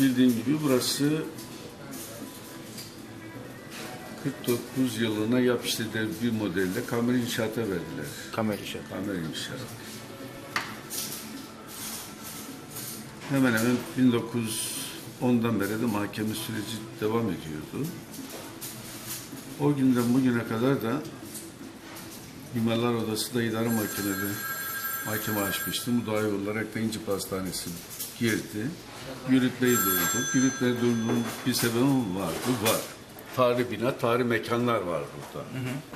Bildiğin gibi burası 49 yılına yapıştırdığı bir modelle kamer inşaata verdiler. Kamer işi. Kamer inşaat. Hemen hemen 1910'dan beri de mahkeme süreci devam ediyordu. O günden bugüne kadar da Mimarlar Odası da idare mahkemede mahkeme açmıştı. Müdahale olarak da İnci Pastanesi girdi. Yürütmeyi durduk. Yürütmeyi durduğun bir sebebi mi vardı? Var. Tarih bina, tarih mekanlar var burada.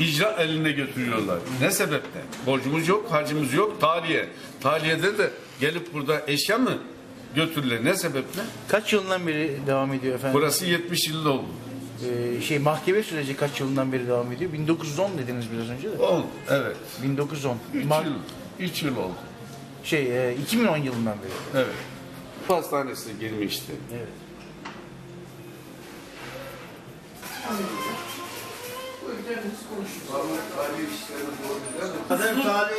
İcra eline götürüyorlar. Ne sebeple? Borcumuz yok, harcımız yok, taliye. Taliyede de gelip burada eşya mı götürürler? Ne sebeple? Kaç yılından beri devam ediyor efendim? Burası 70 yılda oldu. Ee, şey mahkeme süreci kaç yılından beri devam ediyor? 1910 dediniz biraz önce de. 10, evet. 1910. 3 Ma- yıl, 3 yıl oldu. şey e, 2010 yılından beri. Evet. Hastanesine girmişti. Evet.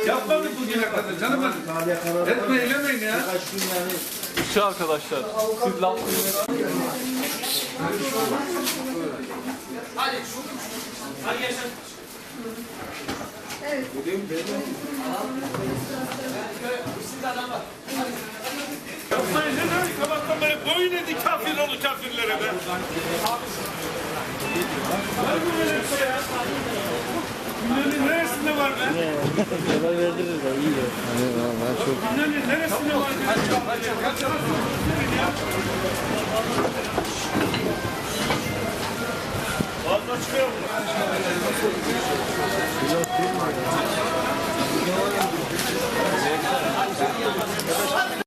Yapmadık bugüne kadar canım benim. Etme eylemeyin ya. Şu arkadaşlar. Siz laf Yapmayın ne demek sabahtan beri boyun edik kafir oldu kafirlere be. Kolay verdiririz abi iyi ya. Hani vallahi çok. Neresinde var? Kaç kaç Fazla çıkıyor mu? Biraz değil mi?